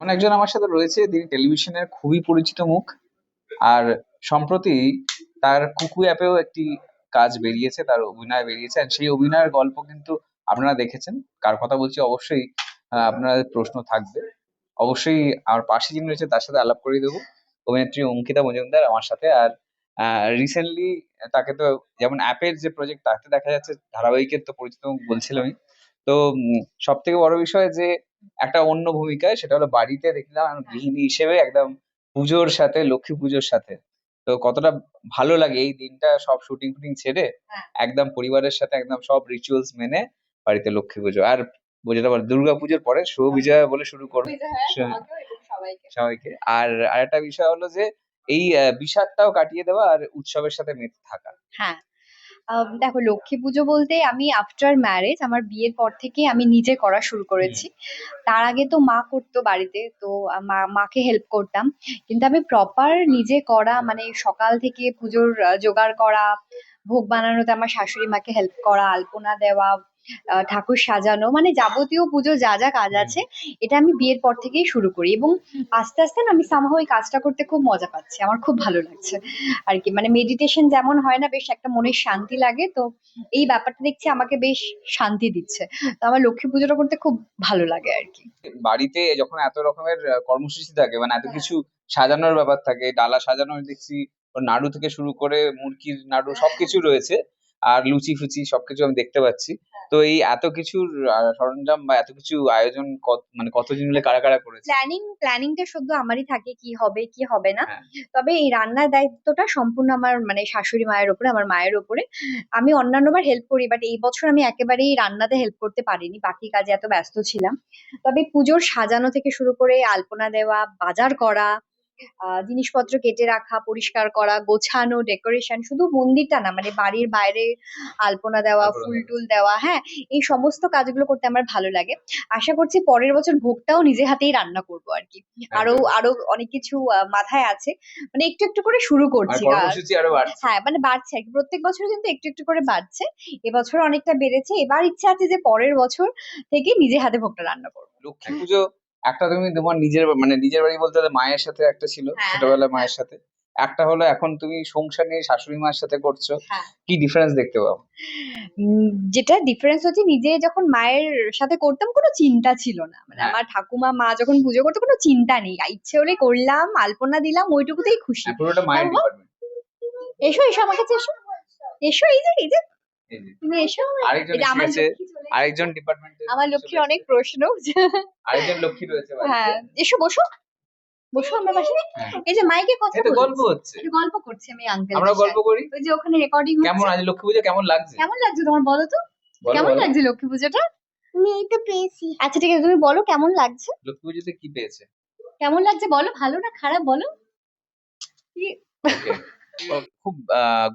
এমন একজন আমার সাথে রয়েছে তিনি টেলিভিশনের খুবই পরিচিত মুখ। আর সম্প্রতি তার কুকু অ্যাপেও একটি কাজ বেরিয়েছে তার অভিনয় বেরিয়েছে। আর সেই অভিনয়ের গল্প কিন্তু আপনারা দেখেছেন। কার কথা বলছি অবশ্যই আহ, আপনাদের প্রশ্ন থাকবে। অবশ্যই আমার পাশে যিনি রয়েছে তার সাথে আলাপ করিয়ে দেবো। অভিনেত্রী অঙ্কিতা মজুমদার আমার সাথে। আর রিসেন্টলি তাকে তো যেমন অ্যাপের যে প্রজেক্ট তাতে দেখা যাচ্ছে ধারাবাহিকের তো পরিচিত বলছিলামই তো সব থেকে বড় বিষয় যে একটা অন্য ভূমিকায় সেটা হলো বাড়িতে দেখলাম গৃহিণী হিসেবে একদম পুজোর সাথে লক্ষ্মী পুজোর সাথে। তো কতটা ভালো লাগে এই দিনটা সব শুটিং ফুটিং ছেড়ে হ্যাঁ। একদম পরিবারের সাথে একদম সব রিচুয়ালস মেনে বাড়িতে লক্ষ্মী পুজো। আর যেটা বলে দুর্গা পুজোর পরে শুভ বিজয়া বলে শুরু করো। সে- সবাইকে। সবাইকে। আর আরেকটা বিষয় হলো যে এই বিষাদটাও কাটিয়ে দেওয়া আর উৎসবের সাথে মেতে থাকা। হ্যাঁ। দেখো লক্ষ্মী পুজো বলতে আমি আফটার ম্যারেজ আমার বিয়ের পর থেকে আমি নিজে করা শুরু করেছি। তার আগে তো মা করতো বাড়িতে তো মা মাকে হেল্প করতাম। কিন্তু আমি প্রপার নিজে করা মানে সকাল থেকে পুজোর জোগাড় করা ভোগ বানানোতে আমার শাশুড়ি মাকে হেল্প করা আলপনা দেওয়া ঠাকুর সাজানো মানে যাবতীয় পুজো যা যা কাজ আছে এটা আমি বিয়ের পর থেকেই শুরু করি এবং আস্তে আস্তে না আমি সামহাও এই কাজটা করতে খুব মজা পাচ্ছি। আমার খুব ভালো লাগছে আর কি। মানে মেডিটেশন যেমন হয় না বেশ একটা মনের শান্তি লাগে। তো এই ব্যাপারটা দেখছি আমাকে বেশ শান্তি দিচ্ছে। তো আমার লক্ষ্মী পুজোটা করতে খুব ভালো লাগে আর কি। বাড়িতে যখন এত রকমের কর্মসূচি থাকে মানে এত কিছু সাজানোর ব্যাপার থাকে ডালা সাজানো দেখছি নাড়ু থেকে শুরু করে মুরগির নাড়ু সবকিছু রয়েছে। আর লুচি ফুচি সবকিছু আমি দেখতে পাচ্ছি। তো এই এত কিছুর সরঞ্জাম বা এত কিছু আয়োজন কত- মানে কতজন মিলে কারা কারা করেছে? প্ল্যানিং প্ল্যানিংটা শুধু আমারই থাকে কি হবে কি হবে না। হ্যাঁ। তবে এই রান্নার দায়িত্বটা সম্পূর্ণ আমার মানে শাশুড়ি মায়ের উপরে আমার মায়ের উপরে আমি অন্যান্যবার হেল্প করি বাট এই বছর আমি একেবারেই রান্নাতে হেল্প করতে পারিনি। বাকি কাজে এত ব্যস্ত ছিলাম। তবে পুজোর সাজানো থেকে শুরু করে আলপনা দেওয়া বাজার করা জিনিসপত্র কেটে রাখা পরিষ্কার করা গোছানো ডেকোরেশন শুধু মন্দিরটা না মানে বাড়ির বাইরে আলপনা দেওয়া ফুল টুল দেওয়া হ্যাঁ এই সমস্ত কাজগুলো করতে আমার ভালো লাগে। আশা করছি পরের বছর ভোগটাও নিজে হাতেই রান্না করব আর কি। আরও আরও অনেক কিছু মাথায় আছে। মানে একটু একটু করে শুরু করছি। হ্যাঁ মানে বাড়ছে আর কি। প্রত্যেক বছর কিন্তু একটু একটু করে বাড়ছে। এবছর অনেকটা বেড়েছে। এবার ইচ্ছা আছে যে পরের বছর থেকে নিজে হাতে ভোগটা রান্না করব। লক্ষ্মী পুজো একটা তুমি তোমার নিজের মানে নিজের বাড়ি বলতে মায়ের সাথে একটা ছিল হ্যাঁ। ছোটবেলায় মায়ের সাথে একটা হলো এখন তুমি সংসার নিয়ে শাশুড়ি মায়ের সাথে করছ হ্যাঁ। কি ডিফারেন্স দেখতে পাও যেটা ডিফারেন্স হচ্ছে নিজে যখন মায়ের সাথে করতাম কোনো চিন্তা ছিল না মানে হ্যাঁ। আমার ঠাকুমা মা যখন পুজো করতো কোনো চিন্তা নেই ইচ্ছে হলে করলাম আলপনা দিলাম ওইটুকুতেই খুশি হ্যাঁ, পুরোটা মায়ের। ডিপার্টমেন্ট এসো এসো আমার কাছে এসো এসো এই যে এই যে তুমি এসো আরেকজন এসেছে। আরেকজন ডিপার্টমেন্ট আমার লক্ষ্মীর অনেক প্রশ্ন। আরেকজন লক্ষ্মী রয়েছে হ্যাঁ এসো বসো। বসো আমার পাশে হ্যাঁ। এই যে মাইকে কথা এটা গল্প। হচ্ছে। গল্প করছি আমি আঙ্কেল আমরা গল্প করি? ওই যে ওখানে রেকর্ডিং কেমন আজ লক্ষ্মী পুজো? কেমন লাগছে? কেমন লাগছে তোমার বলো তো? কেমন লাগছে লক্ষ্মী পুজোটা? আমি এই তো পেয়েছি। আচ্ছা ঠিক আছে তুমি বলো কেমন লাগছে? লক্ষ্মী পুজোতে কি পেয়েছে? কেমন লাগছে বলো? ভালো না খারাপ বলো? কি- খুব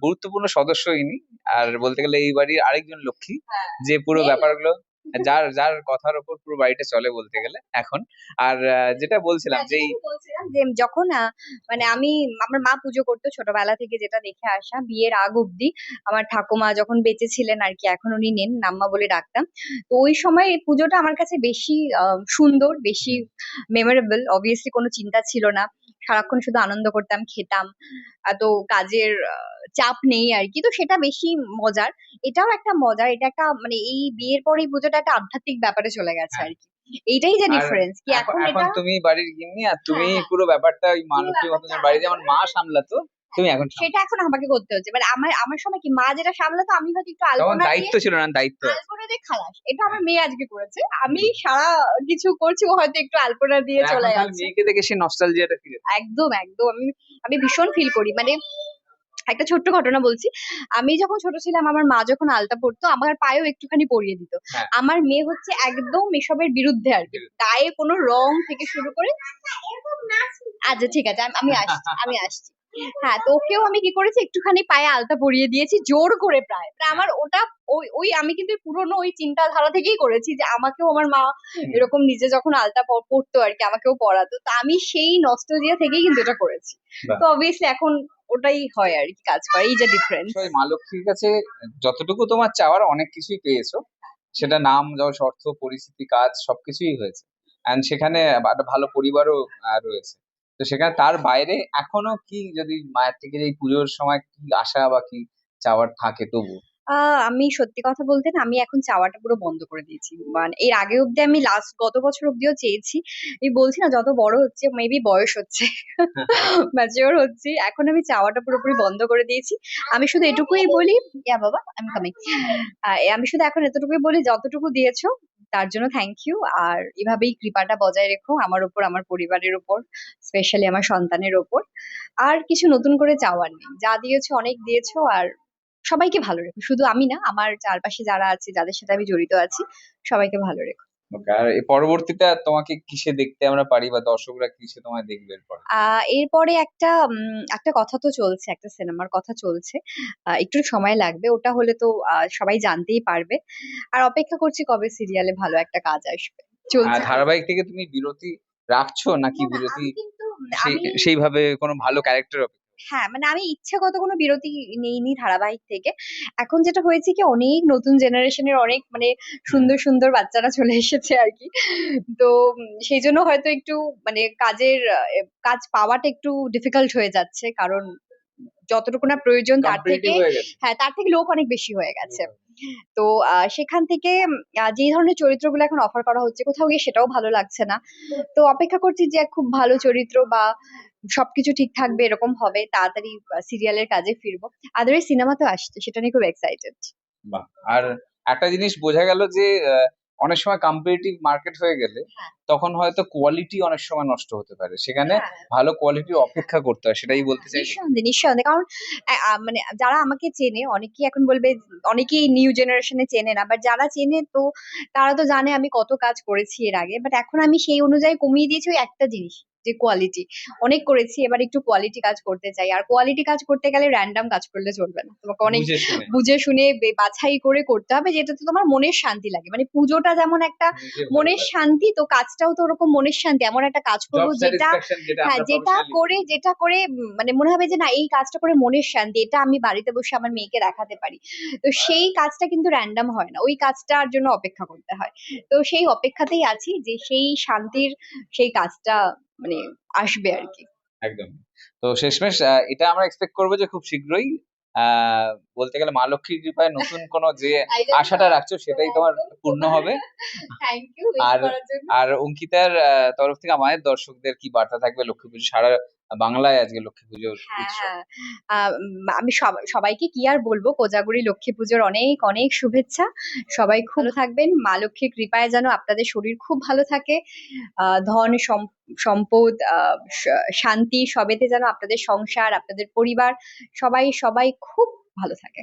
গুরুত্বপূর্ণ সদস্য ইনি। আর বলতে গেলে এই বাড়ির আরেকজন লক্ষ্মী হ্যাঁ। যে পুরো ব্যাপারগুলো যার যার কথার উপর পুরো বাড়িটা চলে বলতে গেলে এখন। আর যেটা বলছিলাম হ্যাঁ, যে বলছিলাম যে যখন মানে আমি আমার মা পুজো করতো ছোটবেলা থেকে যেটা দেখে আসা বিয়ের আগ অব্দি আমার ঠাকুমা যখন বেঁচে ছিলেন আর কি এখন উনি নেন নাম্মা বলে ডাকতাম। তো ওই সময় এই পুজোটা আমার কাছে বেশি সুন্দর বেশি মেমোরেবল অবভিয়াসলি কোনো চিন্তা ছিল না। সারাক্ষণ শুধু আনন্দ করতাম খেতাম। এত কাজের চাপ নেই আর কি তো সেটা বেশি মজার। এটাও একটা মজার এটা একটা মানে এই বিয়ের পরে এই পুজোটা একটা আধ্যাত্মিক ব্যাপারে চলে গেছে আর কি এইটাই যে ডিফারেন্স কি এখন এটা তুমি বাড়ির গিন্নি আর তুমি হ্যাঁ, পুরো ব্যাপারটা ওই মানুষের মতন বাড়ি যেমন মা সামলাতো। তুমি এখন সেটা এখন আমাকে করতে হচ্ছে। মানে আমার আমার সময় কি? মা যেটা সামলাতো আমি হয়তো একটু আলপনা দায়িত্ব ছিল না দায়িত্ব। আলপনা দিয়ে খালাস। এটা আমার মেয়ে আজকে করেছে। আমি সারা কিছু করছি ও হয়তো একটু আলপনা দিয়ে চলে যাচ্ছে। মেয়েকে দেখে সেই নস্টালজিয়াটা ফিরে একদম একদম। আমি আমি ভীষণ ফিল করি। মানে একটা ছোট্ট ঘটনা বলছি। আমি যখন ছোট ছিলাম আমার মা যখন আলতা পড়তো আমার পায়েও একটুখানি পরিয়ে দিত। হ্যাঁ। আমার মেয়ে হচ্ছে একদম এসবের বিরুদ্ধে আর কি। গায়ে কোনো রং থেকে শুরু করে আচ্ছা ঠিক আছে আমি আসছি আমি আসছি। হ্যাঁ তো ওকেও আমি কি করেছি একটুখানি পায়ে আলতা পরিয়ে দিয়েছি জোর করে প্রায়। তা আমার ওটা ওই ওই আমি কিন্তু পুরোনো ওই চিন্তাধারা থেকেই করেছি যে আমাকেও আমার মা এরকম নিজে যখন আলতা প- পরতো আর কি আমাকেও পরাতো। তো আমি সেই নস্টালজিয়া থেকেই কিন্তু এটা করেছি। তো অবভিয়াসলি এখন ওটাই হয় আর কি কাজ করে এই যে ডিফারেন্স মা লক্ষ্মীর কাছে যতটুকু তোমার চাওয়ার অনেক কিছুই পেয়েছ। সেটা নাম যশ অর্থ পরিস্থিতি কাজ সবকিছুই হয়েছে। অ্যান্ড সেখানে একটা ভালো পরিবারও রয়েছে। তো সেখানে তার বাইরে এখনও কি যদি মায়ের থেকে এই পুজোর সময় কি আশা বা কি চাওয়ার থাকে তবু? আমি সত্যি কথা বলতে না আমি এখন চাওয়াটা পুরো বন্ধ করে দিয়েছি। মানে এর আগে অব্দি আমি লাস্ট গত বছর অব্দিও চেয়েছি। আমি বলছি না যত বড় হচ্ছে মেবি বয়স হচ্ছে ম্যাচিওর হচ্ছি এখন আমি চাওয়াটা পুরোপুরি বন্ধ করে দিয়েছি। আমি শুধু এটুকুই বলি ইয়া বাবা আমি কামিং আমি শুধু এখন এতটুকুই বলি যতটুকু দিয়েছ তার জন্য থ্যাংক ইউ আর এভাবেই কৃপাটা বজায় রেখো আমার উপর আমার পরিবারের উপর স্পেশালি আমার সন্তানের ওপর। আর কিছু নতুন করে চাওয়ার নেই। যা দিয়েছ, অনেক দিয়েছ, আর সবাইকে ভালো রেখো। শুধু আমি না, আমার চারপাশে যারা আছে, যাদের সাথে আমি জড়িত আছি, সবাইকে ভালো রেখো। আর এর পরবর্তীতে আর তোমাকে কিসে দেখতে আমরা পারি বা দর্শকরা কিসে তোমায় দেখবে এরপর? আহ এরপরে একটা উম, একটা কথা তো চলছে একটা সিনেমার কথা চলছে। আহ, একটু সময় লাগবে ওটা হলে তো আহ, সবাই জানতেই পারবে। আর অপেক্ষা করছি কবে সিরিয়ালে ভালো একটা কাজ আসবে। আর চলছে ধারাবাহিক থেকে তুমি বিরতি রাখছো নাকি না, না, বিরতি আমি কিন্তু সেই- আমি সেইভাবে কোনো ভালো ক্যারেক্টার হ্যাঁ মানে আমি ইচ্ছাগত কোনো বিরতি নেইনি ধারাবাহিক থেকে। এখন যেটা হয়েছে কি অনেক নতুন জেনারেশনের অনেক মানে সুন্দর সুন্দর বাচ্চারা চলে এসেছে আর কি। তো সেই জন্য হয়তো একটু মানে কাজের কাজ পাওয়াটা একটু ডিফিকাল্ট হয়ে যাচ্ছে। কারণ যতটুকু না প্রয়োজন তার থেকে হ্যাঁ তার থেকে লোক অনেক বেশি হয়ে গেছে। তো আহ, সেখান থেকে যে ধরনের চরিত্রগুলো এখন অফার করা হচ্ছে কোথাও গিয়ে সেটাও ভালো লাগছে না। তো অপেক্ষা করছি যে খুব ভালো চরিত্র বা সবকিছু ঠিক থাকবে এরকম হবে তাড়াতাড়ি সিরিয়ালের কাজে ফিরবো। আদারওয়াইজ সিনেমা তো আসছে সেটা নিয়ে খুব এক্সাইটেড বাহ! আর একটা জিনিস বোঝা গেল যে অনেক সময় কম্পিটিটিভ মার্কেট হয়ে গেলে হ্যাঁ। তখন হয়তো কোয়ালিটি অনেক সময় নষ্ট হতে পারে। সেখানে ভালো কোয়ালিটি অপেক্ষা করতে হয় সেটাই বলতে চাই নিঃসন্দেহে নিঃসন্দেহে। কারণ মানে যারা আমাকে চেনে অনেকেই এখন বলবে অনেকেই নিউ জেনারেশনে চেনে না বাট যারা চেনে তো তারা তো জানে আমি কত কাজ করেছি এর আগে বাট এখন আমি সেই অনুযায়ী কমিয়ে দিয়েছি ওই একটা জিনিস। যে কোয়ালিটি অনেক করেছি এবার একটু কোয়ালিটি কাজ করতে চাই। আর কোয়ালিটি কাজ করতে গেলে র্যান্ডম কাজ করলে চলবে না। তোমাকে অনেক বুঝে শুনে। বাছাই করে করতে হবে যেটাতে তোমার মনের শান্তি লাগে। মানে পুজোটা যেমন একটা মনের শান্তি তো কাজটাও তো ওরকম মনের শান্তি। এমন একটা কাজ করব যেটা হ্যাঁ যেটা করে যেটা করে মানে মনে হবে যে না এই কাজটা করে মনের শান্তি এটা আমি বাড়িতে বসে আমার মেয়েকে দেখাতে পারি। তো সেই কাজটা কিন্তু র্যান্ডম হয় না। ওই কাজটার জন্য অপেক্ষা করতে হয়। তো সেই অপেক্ষাতেই আছি যে সেই শান্তির সেই কাজটা মানে আসবে আর কি একদম। তো শেষমেশ এটা আমরা এক্সপেক্ট করব যে খুব শীঘ্রই আহ বলতে গেলে মা লক্ষ্মীর কৃপায় নতুন কোন যে আশাটা রাখছো সেটাই তোমার পূর্ণ হবে। আর- আর অঙ্কিতার তরফ থেকে আমাদের দর্শকদের কি বার্তা থাকবে লক্ষ্মী পুজো সারা বাংলায় আজকে লক্ষ্মী পুজোর হ্যাঁ হ্যাঁ। আহ, আমি সব- সবাইকে কি আর বলব? কোজাগুড়ি লক্ষ্মী পুজোর অনেক অনেক শুভেচ্ছা। সবাই খুব ভালো থাকবেন। মা লক্ষ্মীর কৃপায় যেন আপনাদের শরীর খুব ভালো থাকে। আহ, ধন সম- সম্পদ আহ, শান্তি সবেতে যেন আপনাদের সংসার আপনাদের পরিবার সবাই সবাই খুব ভালো থাকে।